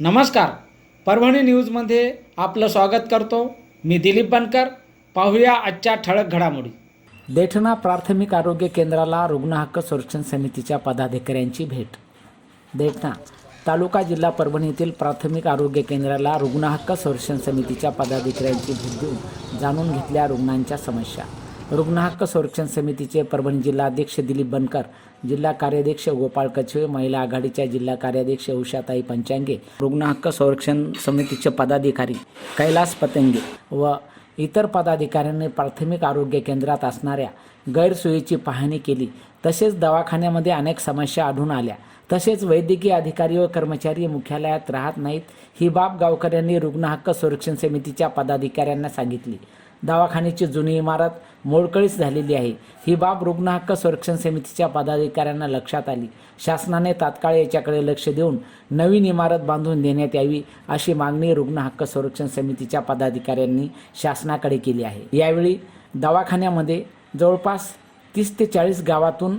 नमस्कार. परभणी न्यूजमध्ये आपलं स्वागत करतो. मी दिलीप बनकर. पाहूया आजच्या ठळक घडामोडी. दैठणा प्राथमिक आरोग्य केंद्राला रुग्ण हक्क संरक्षण समितीच्या पदाधिकाऱ्यांची भेट. दैठणा तालुका जिल्हा परभणीतील प्राथमिक आरोग्य केंद्राला रुग्ण हक्क संरक्षण समितीच्या पदाधिकाऱ्यांची भेट देऊन जाणून घेतल्या रुग्णांच्या समस्या. रुग्ण हक्क संरक्षण समितीचे परभणी जिल्हा अध्यक्ष दिलीप बनकर जिल्हा कार्याध्यक्ष गोपाळ कछवे महिला आघाडीच्या जिल्हा कार्याध्यक्ष उषाताई पंचांगे रुग्ण हक्क संरक्षण समितीचे पदाधिकारी कैलास पतंगे व इतर पदाधिकाऱ्यांनी प्राथमिक आरोग्य केंद्रात असणाऱ्या गैरसोयीची पाहणी केली. तसेच दवाखान्यामध्ये अनेक समस्या आढळून आल्या. तसेच वैद्यकीय अधिकारी व कर्मचारी मुख्यालयात राहत नाहीत ही बाब गावकऱ्यांनी रुग्ण हक्क संरक्षण समितीच्या पदाधिकाऱ्यांना सांगितली. दवाखान्याची जुनी इमारत मोडकळीस झालेली आहे. ही बाब रुग्ण हक्क संरक्षण समितीच्या पदाधिकाऱ्यांना लक्षात आली. शासनाने तात्काळ याच्याकडे लक्ष देऊन नवीन इमारत बांधून देण्यात यावी अशी मागणी रुग्ण हक्क संरक्षण समितीच्या पदाधिकाऱ्यांनी शासनाकडे केली आहे. यावेळी दवाखान्यामध्ये जवळपास तीस ते चाळीस गावातून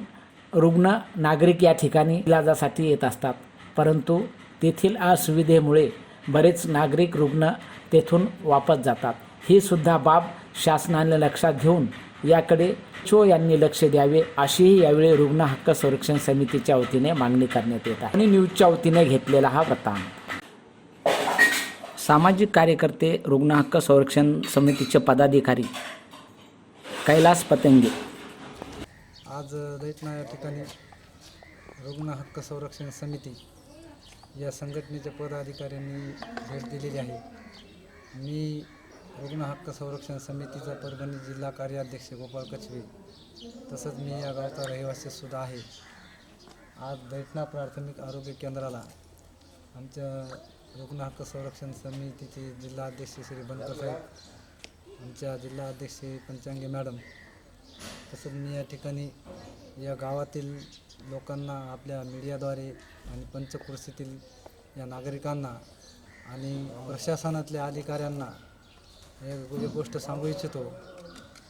रुग्ण नागरिक या ठिकाणी इलाजासाठी येत असतात. परंतु तेथील असुविधेमुळे बरेच नागरिक रुग्ण तेथून वापस जातात. ही सुद्धा बाब शासनाने लक्षात घेऊन याकडे चो यांनी लक्ष द्यावे अशीही यावेळी रुग्ण हक्क संरक्षण समितीच्या वतीने मागणी करण्यात येत आहे. आणि न्यूजच्या वतीने घेतलेला हा वृत्तांत. सामाजिक कार्यकर्ते रुग्ण हक्क संरक्षण समितीचे पदाधिकारी कैलास पतंगे. आज दैतना या ठिकाणी रुग्ण हक्क संरक्षण समिती या संघटनेच्या पदाधिकाऱ्यांनी भेट दिलेली आहे. मी रुग्ण हक्क संरक्षण समितीचा परभणी जिल्हा कार्याध्यक्ष गोपाळ कचवे तसंच मी या गावचा रहिवासी सुद्धा आहे. आज दैठणा प्राथमिक आरोग्य केंद्राला आमच्या रुग्ण हक्क संरक्षण समितीचे जिल्हा अध्यक्ष श्री बनकर साहेब आमच्या जिल्हा अध्यक्ष पंचांगे मॅडम तसंच मी या ठिकाणी या गावातील लोकांना आपल्या मीडियाद्वारे आणि पंचकृषीतील या नागरिकांना आणि प्रशासनातल्या अधिकाऱ्यांना एक गोष्ट सांगू इच्छितो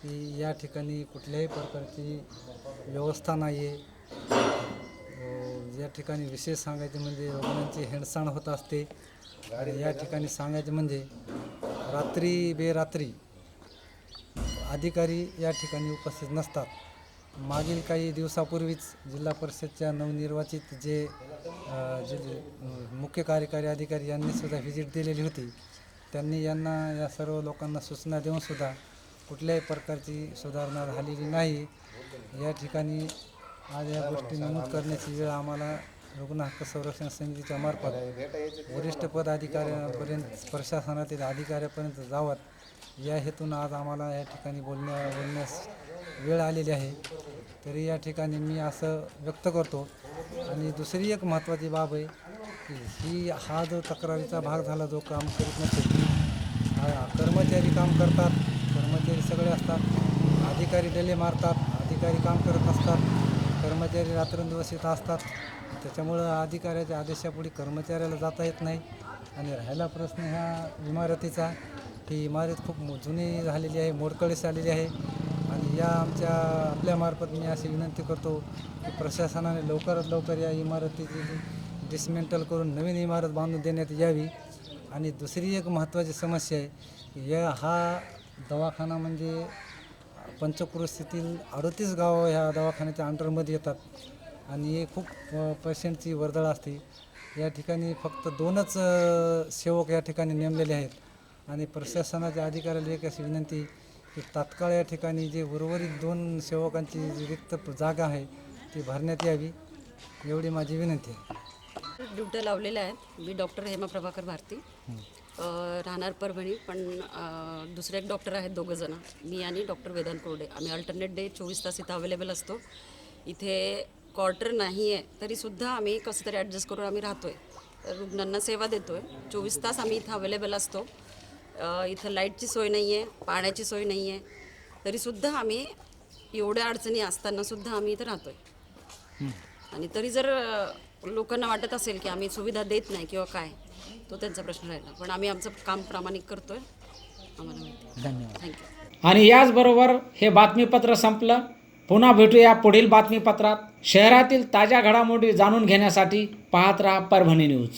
की या ठिकाणी कुठल्याही प्रकारची व्यवस्था नाही आहे या ठिकाणी विशेष सांगायचे म्हणजे रुग्णांची हेळसाण होत असते. आणि या ठिकाणी सांगायचे म्हणजे रात्री बेरात्री अधिकारी या ठिकाणी उपस्थित नसतात. मागील काही दिवसापूर्वीच जिल्हा परिषदच्या नवनिर्वाचित जे जे मुख्य कार्यकारी अधिकारी यांनी सुद्धा व्हिजिट दिलेली होती. त्यांनी यांना या सर्व लोकांना सूचना देऊन सुद्धा कुठल्याही प्रकारची सुधारणा झालेली नाही. या ठिकाणी आज या गोष्टी नमूद करण्याची वेळ आम्हाला रुग्ण हक्क संरक्षण समितीच्या मार्फत वरिष्ठ पदाधिकाऱ्यांपर्यंत प्रशासनातील अधिकाऱ्यापर्यंत जावत या हेतून आज आम्हाला या ठिकाणी बोलण्या बोलण्यास वेळ आलेली आहे. तरी या ठिकाणी मी असं व्यक्त करतो. आणि दुसरी एक महत्त्वाची बाब आहे की ही हा जो तक्रारीचा भाग झाला जो काम करीत नसेल हा कर्मचारी काम करतात कर्मचारी सगळे असतात अधिकारी डले मारतात अधिकारी काम करत असतात कर्मचारी रात्रंदिवस येत असतात. त्याच्यामुळं अधिकाऱ्याच्या आदेशापुढे कर्मचाऱ्याला जाता येत नाही. आणि राहिला प्रश्न ह्या इमारतीचा ही इमारत खूप जुनी झालेली आहे मोडकळीस आलेली आहे. आणि या आमच्या आपल्यामार्फत मी अशी विनंती करतो की प्रशासनाने लवकरात लवकर या इमारतीची डिसमेंटल करून नवीन इमारत बांधून देण्यात यावी. आणि दुसरी एक महत्त्वाची समस्या आहे या हा दवाखाना म्हणजे पंचक्रोशीतील अडतीस गावं ह्या दवाखान्याच्या अंडरमध्ये येतात. आणि हे खूप पेशंटची वर्दळ असते. या ठिकाणी फक्त दोनच सेवक या ठिकाणी नेमलेले आहेत. आणि प्रशासनाच्या अधिकाऱ्याला एक अशी विनंती की तात्काळ या ठिकाणी जे उर्वरित दोन सेवकांची जी रिक्त जागा आहे ती भरण्यात यावी एवढी माझी विनंती आहे. ड्युट्या लावलेल्या आहेत. मी डॉक्टर हेमा प्रभाकर भारती. राहणार परभणी पण दुसरे एक डॉक्टर आहेत दोघं जण. मी आणि डॉक्टर वेदांत कोरडे. आम्ही अल्टरनेट डे चोवीस तास इथं अवेलेबल असतो. इथे क्वार्टर नाही आहे तरीसुद्धा आम्ही कसं तरी ॲडजस्ट करून आम्ही राहतो आहे रुग्णांना सेवा देतो आहे चोवीस तास आम्ही इथं अवेलेबल असतो. इथं लाईटची सोय नाही आहे पाण्याची सोय नाही आहे तरीसुद्धा आम्ही एवढ्या अडचणी असतानासुद्धा आम्ही इथं राहतो आहे आणि तरी जर लोकांना वाटत असेल की आम्ही सुविधा देत नाही किंवा काय तो त्यांचा प्रश्न राहिला. पण आम्ही आमचं काम प्रामाणिक करतोय आम्हाला माहिती धन्यवाद. थँक्यू आणि याचबरोबर हे बातमीपत्र संपलं. पुन्हा भेटूया पुढील बातमीपत्रात. शहरातील ताज्या घडामोडी जाणून घेण्यासाठी पाहत राहा परभणी न्यूज.